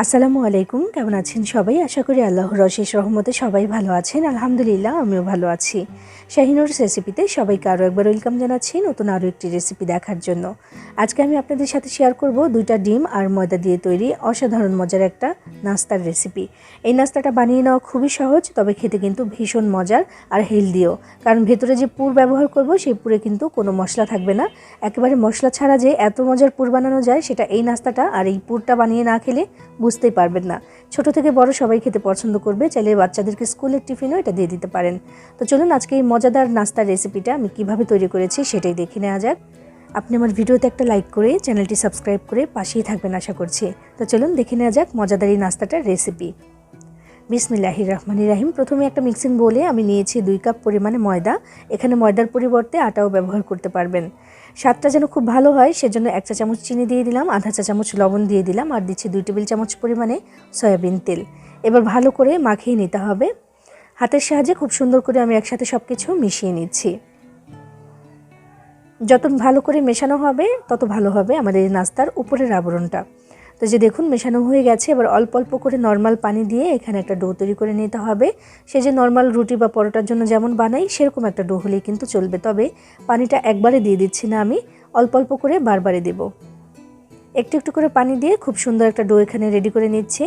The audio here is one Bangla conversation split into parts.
আসসালামু আলাইকুম, কেমন আছেন সবাই? আশা করি আল্লাহর অশেষ রহমতে সবাই ভালো আছেন। আলহামদুলিল্লাহ, আমিও ভালো আছি। শাহিনুর রেসিপিতে সবাইকে আরও একবার ওয়েলকাম জানাচ্ছি নতুন আরও একটি রেসিপি দেখার জন্য। আজকে আমি আপনাদের সাথে শেয়ার করব দুইটা ডিম আর ময়দা দিয়ে তৈরি অসাধারণ মজার একটা নাস্তার রেসিপি এই নাস্তাটা বানিয়ে নেওয়া খুবই সহজ, তবে খেতে কিন্তু ভীষণ মজার আর হেলদিও কারণ ভেতরে যে পুর ব্যবহার করব, সেই পুরে কিন্তু কোনো মশলা থাকবে না। একেবারে মশলা ছাড়া যে এত মজার পুর বানানো যায়, সেটা এই নাস্তাটা আর এই পুরটা বানিয়ে না খেলে বুঝতেই পারবেন না। ছোট থেকে বড় সবাই খেতে পছন্দ করবে, চাইলে বাচ্চাদেরকে স্কুলের টিফিনও এটা দিয়ে দিতে পারেন। তো চলুন আজকে এই মজাদার নাস্তার রেসিপিটা আমি কীভাবে তৈরি করেছি সেটাই দেখে নেওয়া যাক। আপনি আমার ভিডিওতে একটা লাইক করে চ্যানেলটি সাবস্ক্রাইব করে পাশেই থাকবেন আশা করছি। তো চলুন দেখে নেওয়া যাক মজাদার নাস্তাটার রেসিপি বিসমিল্লাহির রহমানির রাহিম। প্রথমে একটা মিক্সিং বলে আমি নিয়েছি দুই কাপ পরিমাণে ময়দা। এখানে ময়দার পরিবর্তে আটাও ব্যবহার করতে পারবেন। স্বাদটা যেন খুব ভালো হয়, সেজন্য এক চা চামচ চিনি দিয়ে দিলাম, আধা চা চামচ লবণ দিয়ে দিলাম আর দিচ্ছি দুই টেবিল চামচ পরিমাণে সয়াবিন তেল। এবার ভালো করে মাখিয়ে নিতে হবে। হাতের সাহায্যে খুব সুন্দর করে আমি একসাথে সব কিছু মিশিয়ে নিচ্ছি। যত ভালো করে মেশানো হবে, তত ভালো হবে আমাদের এই নাস্তার উপরের আবরণটা। তো যে দেখুন, মেশানো হয়ে গেছে। এবার অল্প অল্প করে নর্মাল পানি দিয়ে এখানে একটা ডো তৈরি করে নিতে হবে। সে যে নর্মাল রুটি বা পরোটার জন্য যেমন বানাই, সেরকম একটা ডো হলেই কিন্তু চলবে। তবে পানিটা একবারে দিয়ে দিচ্ছি না আমি, অল্প অল্প করে বারবারে দেব। একটু একটু করে পানি দিয়ে খুব সুন্দর একটা ডো এখানে রেডি করে নিচ্ছি।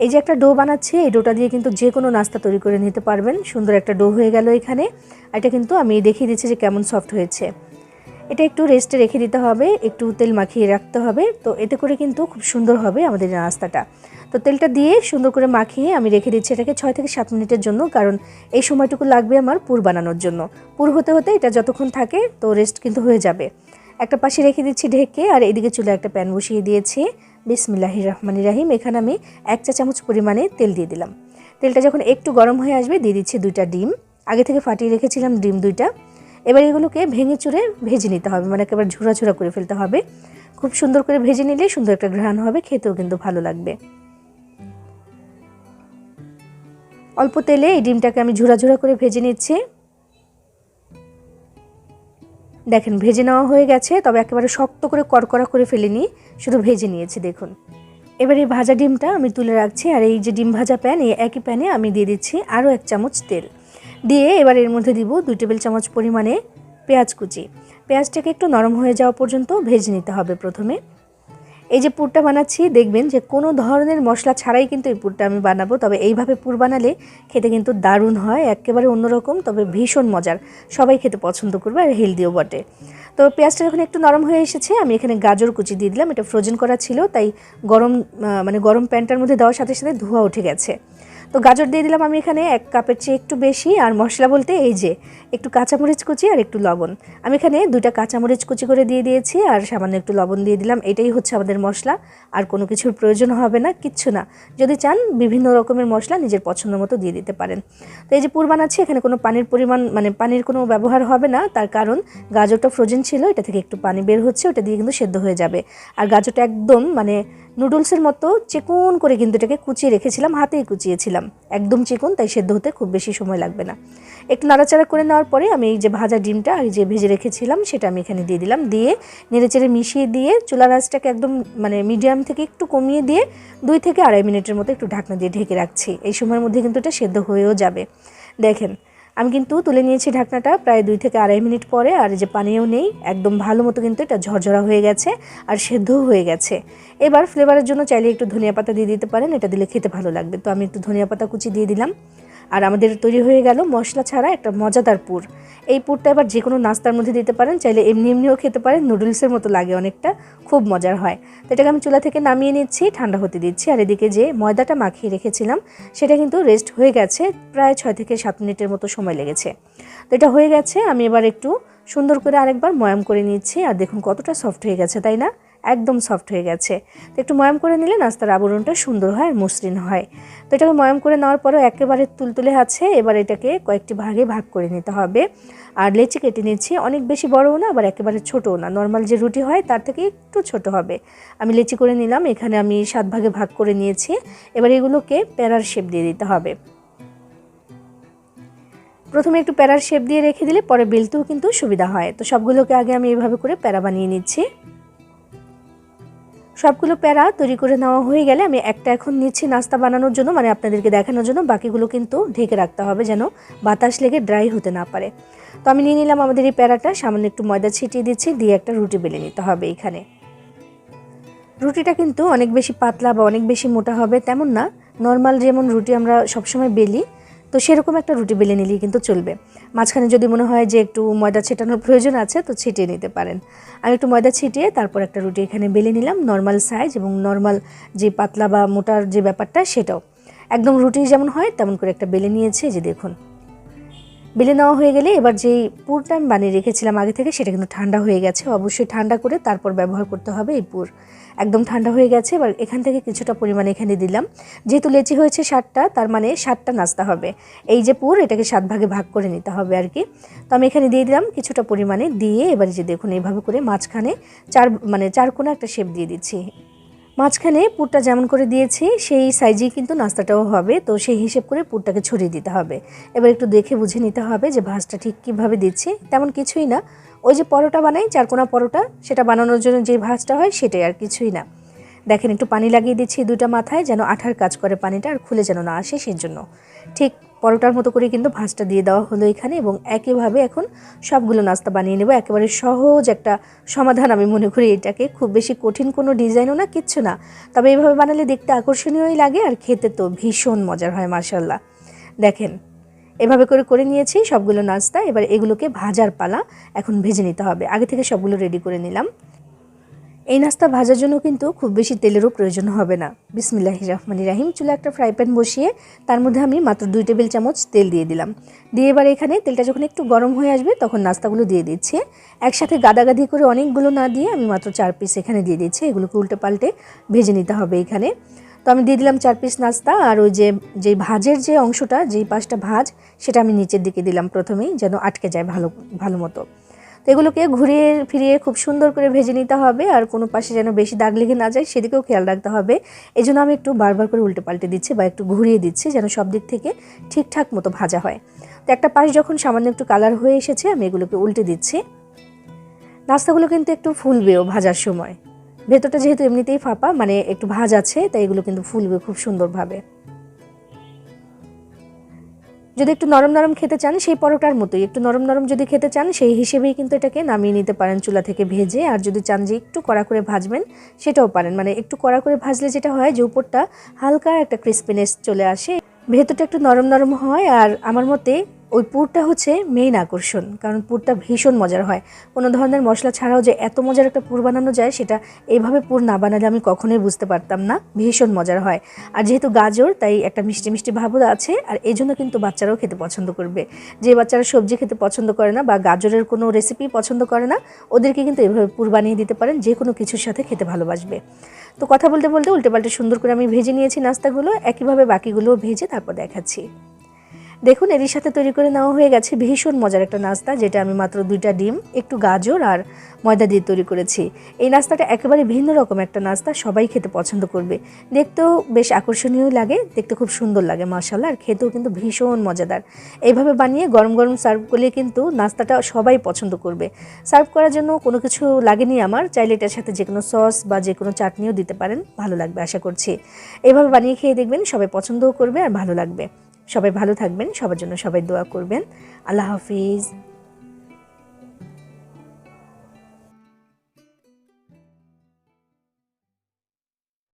এই যে একটা ডো বানাচ্ছি, এই ডোটা দিয়ে কিন্তু যে কোনো নাস্তা তৈরি করে নিতে পারবেন। সুন্দর একটা ডো হয়ে গেল এখানে। এটা কিন্তু আমি দেখিয়ে দিচ্ছি যে কেমন সফট হয়েছে। এটা একটু রেস্টে রেখে দিতে হবে, একটু তেল মাখিয়ে রাখতে হবে। তো এতে করে কিন্তু খুব সুন্দর হবে আমাদের নাস্তাটা। তো তেলটা দিয়ে সুন্দর করে মাখিয়ে আমি রেখে দিচ্ছি এটাকে ছয় থেকে সাত মিনিটের জন্য, কারণ এই সময়টুকু লাগবে আমার পুর বানানোর জন্য। পুর হতে হতে এটা যতক্ষণ থাকে, তো রেস্ট কিন্তু হয়ে যাবে। একটা পাশে রেখে দিচ্ছি ঢেকে, আর এদিকে চুলে একটা প্যান বসিয়ে দিয়েছি। বিসমিল্লাহি রহমানি রাহিম, এখানে আমি এক চা চামচ পরিমাণে তেল দিয়ে দিলাম। তেলটা যখন একটু গরম হয়ে আসবে, দিয়ে দিচ্ছি দুইটা ডিম। আগে থেকে ফাটিয়ে রেখেছিলাম ডিম দুইটা। এবার এগুলোকে ভেঙে চুরে ভেজে নিতে হবে মানে একেবারে ঝুরা ঝুরা করে ফেলতে হবে। খুব সুন্দর করে ভেজে নিলে সুন্দর একটা ঘ্রাণ হবে, খেতেও কিন্তু ভালো লাগবে। অল্প তেলে এই ডিমটাকে আমি ঝুরা করে ভেজে নিচ্ছি। দেখেন, ভেজে নেওয়া হয়ে গেছে, তবে একেবারে শক্ত করে কড়কড়া করে ফেলিনি, শুধু ভেজে নিয়েছি, দেখুন। এবার এই ভাজা ডিমটা আমি তুলে রাখছি, আর এই যে ডিম ভাজা প্যান, এই একই প্যানে আমি দিয়ে দিচ্ছি আরও এক চামচ তেল। দিয়ে এবার এর মধ্যে দিব দুই টেবিল চামচ পরিমাণে পেঁয়াজ কুচি। পেঁয়াজটাকে একটু নরম হয়ে যাওয়া পর্যন্ত ভেজে নিতে হবে প্রথমে। এই যে পুরটা বানাচ্ছি, দেখবেন যে কোনো ধরনের মশলা ছাড়াই কিন্তু এই পুরটা আমি বানাবো, তবে এইভাবে পুর বানালে খেতে কিন্তু দারুণ হয়, একেবারে অন্যরকম, তবে ভীষণ মজার। সবাই খেতে পছন্দ করবে আর হেলদিও বটে। তো পেঁয়াজটা যখন একটু নরম হয়ে এসেছে, আমি এখানে গাজর কুচি দিয়ে দিলাম, এটা ফ্রোজেন করা ছিল, তাই গরম মানে গরম প্যানটার মধ্যে দেওয়ার সাথে সাথে ধোয়া উঠে গেছে। তো গাজর দিয়ে দিলাম আমি এখানে এক কাপের চেয়ে একটু বেশি, আর মশলা বলতে এই যে, একটু কাঁচামরিচ কুচি আর একটু লবণ। আমি এখানে দুইটা কাঁচামরিচ কুচি করে দিয়ে দিয়েছি, আর সামান্য একটু লবণ দিয়ে দিলাম, এটাই হচ্ছে আমাদের মশলা। আর কোনো কিছুর প্রয়োজন হবে না, কিচ্ছু না। যদি চান বিভিন্ন রকমের মশলা নিজের পছন্দ মতো দিয়ে দিতে পারেন। তো এই যে পুর বানাচ্ছি এখানে কোনো পানির পরিমাণ মানে পানির কোনো ব্যবহার হবে না, তার কারণ গাজরটা ফ্রোজেন ছিল, এটা থেকে একটু পানি বের হচ্ছে, ওটা দিয়ে কিন্তু সেদ্ধ হয়ে যাবে। আর গাজরটা একদম মানে নুডলসের মতো চিকন করে কিন্তু এটাকে কুচিয়ে রেখেছিলাম, হাতেই কুচিয়েছিলাম। একদম চিকন, তাই সেদ্ধ হতে খুব বেশি সময় লাগবে না। একটু নাড়াচাড়া করে নেওয়ার পরে আমি এই যে ভাজা ডিমটা আর যে ভেজে রেখেছিলাম, সেটা আমি এখানে দিয়ে দিলাম। দিয়ে নেড়েচেড়ে মিশিয়ে দিয়ে চুলা রাজটাকে একদম মানে মিডিয়াম থেকে একটু কমিয়ে দিয়ে দুই থেকে আড়াই মিনিটের মতো একটু ঢাকনা দিয়ে ঢেকে রাখছি। এই সময়ের মধ্যে কিন্তু এটা সেদ্ধ হয়েও যাবে। দেখেন আমি কিন্তু তুলে নিয়েছি ঢাকনাটা প্রায় দুই থেকে আড়াই মিনিট পরে, আর যে পানিও নেই, একদম ভালো মতো কিন্তু এটা ঝরঝরা হয়ে গেছে আর সেদ্ধও হয়ে গেছে। এবার ফ্লেভারের জন্য চাইলে একটু ধনিয়া পাতা দিয়ে দিতে পারেন, এটা দিলে খেতে ভালো লাগবে। তো আমি একটু ধনিয়া পাতা কুচি দিয়ে দিলাম। আর আমাদের তৈরি হয়ে গেল মশলা ছাড়া একটা মজাদার পুর। এই পুরটা এবার যে কোনো নাস্তার মধ্যে দিতে পারেন, চাইলে এমনি এমনিও খেতে পারেন, নুডলসের মতো লাগে অনেকটা, খুব মজার হয়। তো এটাকে আমি চুলা থেকে নামিয়ে নিচ্ছি, ঠান্ডা হতে দিচ্ছি। আর এদিকে যে ময়দাটা মাখিয়ে রেখেছিলাম, সেটা কিন্তু রেস্ট হয়ে গেছে, প্রায় ছয় থেকে সাত মিনিটের মতো সময় লেগেছে। তো এটা হয়ে গেছে, আমি এবার একটু সুন্দর করে আরেকবার ময়াম করে নিচ্ছি। আর দেখুন কতটা সফট হয়ে গেছে, তাই না? একদম সফট হয়ে গেছে। তো একটু ময়াম করে নিলে নাস্তার আবরণটা সুন্দর হয় আর মসৃণ হয়। তো এটাকে ময়াম করে নেওয়ার পরেও একেবারে তুলতুলে আছে, এবার এটাকে কয়েকটি ভাগে ভাগ করে নিতে হবে। আর লেচি কেটে নিচ্ছি অনেক বেশি বড়ও না, আবার একেবারে ছোটও না। নর্মাল যে রুটি হয়, তার থেকে একটু ছোট হবে। আমি লেচি করে নিলাম, এখানে আমি সাত ভাগে ভাগ করে নিয়েছি। এবার এগুলোকে প্যারার শেপ দিয়ে দিতে হবে। প্রথমে একটু প্যারার শেপ দিয়ে রেখে দিলে পরে বেলতেও কিন্তু সুবিধা হয়। তো সবগুলোকে আগে আমি এভাবে করে প্যারা বানিয়ে নিচ্ছি। সবগুলো প্যারা তৈরি করে নেওয়া হয়ে গেলে আমি একটা এখন নিচ্ছি নাস্তা বানানোর জন্য মানে আপনাদেরকে দেখানোর জন্য। বাকিগুলো কিন্তু ঢেকে রাখতে হবে যেন বাতাস লেগে ড্রাই হতে না পারে। তো আমি নিয়ে নিলাম আমাদের এই প্যারাটা, সামান্য একটু ময়দা ছিটিয়ে দিচ্ছি, দিয়ে একটা রুটি বেলে নিতে হবে এখানে। রুটিটা কিন্তু অনেক বেশি পাতলা বা অনেক বেশি মোটা হবে তেমন না। নর্মাল যেমন রুটি আমরা সবসময় বেলি তো সেরকম একটা রুটি বেলে নিলেই কিন্তু চলবে। মাঝখানে যদি মনে হয় যে একটু ময়দা ছেটানোর প্রয়োজন আছে, তো ছিটিয়ে নিতে পারেন। আমি একটু ময়দা ছিটিয়ে তারপর একটা রুটি এখানে বেলে নিলাম নর্মাল সাইজ এবং নর্মাল যে পাতলা বা মোটার যে ব্যাপারটা, সেটাও। একদম রুটি যেমন হয়, তেমন করে একটা বেলে নিয়েছে যে দেখুন। বেলে নেওয়া হয়ে গেলে এবার যেই পুরটা আমি বানিয়ে রেখেছিলাম আগে থেকে, সেটা কিন্তু ঠান্ডা হয়ে গেছে। অবশ্যই ঠান্ডা করে তারপর ব্যবহার করতে হবে এই পুর। একদম ঠান্ডা হয়ে গেছে, এবার এখান থেকে কিছুটা পরিমাণে এখানে দিলাম। যেহেতু লেচি হয়েছে ষাটটা তার মানে ষাটটা নাস্তা হবে। এই যে পুর, এটাকে সাত ভাগে ভাগ করে নিতে হবে আর কি তো আমি এখানে দিয়ে দিলাম কিছুটা পরিমাণে, দিয়ে এবার যে দেখুন, এইভাবে করে মাঝখানে চার মানে চার কোণা একটা শেপ দিয়ে দিচ্ছি। মাঝখানে পুরটা যেমন করে দিয়েছি, সেই সাইজেই কিন্তু নাস্তাটাও হবে। তো সেই হিসেব করে পুরটাকে ছড়িয়ে দিতে হবে। এবার একটু দেখে বুঝে নিতে হবে যে ভাঁজটা ঠিক কীভাবে দিচ্ছি। তেমন কিছুই না। ওই যে পরোটা বানাই চারকোনা পরোটা, সেটা বানানোর জন্য যে ভাঁজটা হয়, সেটাই আর কিছুই না। দেখেন একটু পানি লাগিয়ে দিচ্ছি দুটা মাথায়, যেন আঠার কাজ করে পানিটা আর খুলে যেন না আসে সেই জন্য ঠিক পরোটার মতো করে কিন্তু ভাঁজটা দিয়ে দেওয়া হলো এখানে এবং একইভাবে এখন সবগুলো নাস্তা বানিয়ে নেব। একেবারে সহজ একটা সমাধান আমি মনে করি এটাকে। খুব বেশি কঠিন কোনো ডিজাইনও না, কিচ্ছু না। তবে এইভাবে বানালে দেখতে আকর্ষণীয়ই লাগে আর খেতে তো ভীষণ মজার হয় মার্শাল্লাহ দেখেন, এভাবে করে করে নিয়েছি সবগুলো নাস্তা। এবার এগুলোকে ভাজার পালা এখন ভেজে নিতে হবে। আগে থেকে সবগুলো রেডি করে নিলাম। এই নাস্তা ভাজার জন্য কিন্তু খুব বেশি তেলেরও প্রয়োজন হবে না। বিসমিল্লাহ রহমানি রাহিম। চুলে একটা ফ্রাই প্যান বসিয়ে তার মধ্যে আমি মাত্র দুই টেবিল চামচ তেল দিয়ে দিলাম। দিয়ে এবার এখানে তেলটা যখন একটু গরম হয়ে আসবে তখন নাস্তাগুলো দিয়ে দিচ্ছি। একসাথে গাদাগাদি করে অনেকগুলো না দিয়ে আমি মাত্র চার পিস এখানে দিয়ে দিচ্ছি। এগুলোকে উল্টে পাল্টে ভেজে নিতে হবে এখানে। তো আমি দিয়ে দিলাম চার পিস নাস্তা। আর ওই যে যে ভাজের যে অংশটা, যেই পাশটা ভাজ, সেটা আমি নিচের দিকে দিলাম প্রথমেই, যেন আটকে যায় ভালো ভালো মতো। তো এগুলোকে ঘুরিয়ে ফিরিয়ে খুব সুন্দর করে ভেজে নিতে হবে আর কোনো পাশে যেন বেশি দাগ লেগে না যায় সেদিকেও খেয়াল রাখতে হবে। এই জন্য আমি একটু বারবার করে উল্টে পাল্টে দিচ্ছি বা একটু ঘুরিয়ে দিচ্ছি যেন সব দিক থেকে ঠিকঠাক মতো ভাজা হয়। তো একটা পাশ যখন সামান্য একটু কালার হয়ে এসেছে আমি এগুলোকে উল্টে দিচ্ছি। নাস্তাগুলো কিন্তু একটু ফুলবেও ভাজার সময়। ভেতরটা যেহেতু এমনিতেই ফাঁপা মানে একটু ভাজ আছে, তাই এগুলো কিন্তু ফুলবে খুব সুন্দরভাবে। যদি একটু নরম নরম খেতে চান, সেই পরোটার মতোই। একটু নরম নরম যদি খেতে চান, সেই হিসেবেই কিন্তু এটাকে নামিয়ে নিতে পারেন চুলা থেকে ভেজে। আর যদি চান যে একটু কড়া করে ভাজবেন, সেটাও পারেন। মানে একটু কড়া করে ভাজলে যেটা হয় যে উপরটা হালকা একটা ক্রিসপিনেস চলে আসে। ভেতরটা একটু নরম নরম হয়। আর আমার মতে ওই পুরটা হচ্ছে মেইন আকর্ষণ, কারণ পুরটা ভীষণ মজার হয়। কোনো ধরনের মশলা ছাড়াও যে এত মজার একটা পুর বানানো যায়, সেটা এইভাবে পুর না বানালে আমি কখনোই বুঝতে পারতাম না। ভীষণ মজার হয়। আর যেহেতু গাজর, তাই একটা মিষ্টি মিষ্টি ভাবও আছে, আর এই জন্য কিন্তু বাচ্চারাও খেতে পছন্দ করবে। যে বাচ্চারা সবজি খেতে পছন্দ করে না বা গাজরের কোনো রেসিপি পছন্দ করে না, ওদেরকে কিন্তু এভাবে পুর বানিয়ে দিতে পারেন, যে কোনো কিছুর সাথে খেতে ভালোবাসবে। তো কথা বলতে বলতে উল্টে পাল্টে সুন্দর করে আমি ভেজে নিয়েছি নাস্তাগুলো, একইভাবে বাকিগুলোও ভেজে তারপর দেখাচ্ছি। দেখুন, এরই সাথে তৈরি করে নেওয়া হয়ে গেছে ভীষণ মজার একটা নাস্তা, যেটা আমি মাত্র দুইটা ডিম, একটু গাজর আর ময়দা দিয়ে তৈরি করেছি। এই নাস্তাটা একেবারে ভিন্ন রকম একটা নাস্তা, সবাই খেতে পছন্দ করবে। দেখতেও বেশ আকর্ষণীয় লাগে, দেখতে খুব সুন্দর লাগে মাসাল্লাহ আর খেতেও কিন্তু ভীষণ মজাদার। এইভাবে বানিয়ে গরম গরম সার্ভ করলে কিন্তু নাস্তাটা সবাই পছন্দ করবে। সার্ভ করার জন্য কোনো কিছু লাগেনি আমার, চাইলে এটার সাথে যে কোনো সস বা যে কোনো চাটনিও দিতে পারেন, ভালো লাগবে আশা করছি। এইভাবে বানিয়ে খেয়ে দেখবেন সবাই পছন্দও করবে আর ভালো লাগবে। সবাই ভালো থাকবেন সবার জন্য সবাই দোয়া করবেন। আল্লাহ হাফিজ।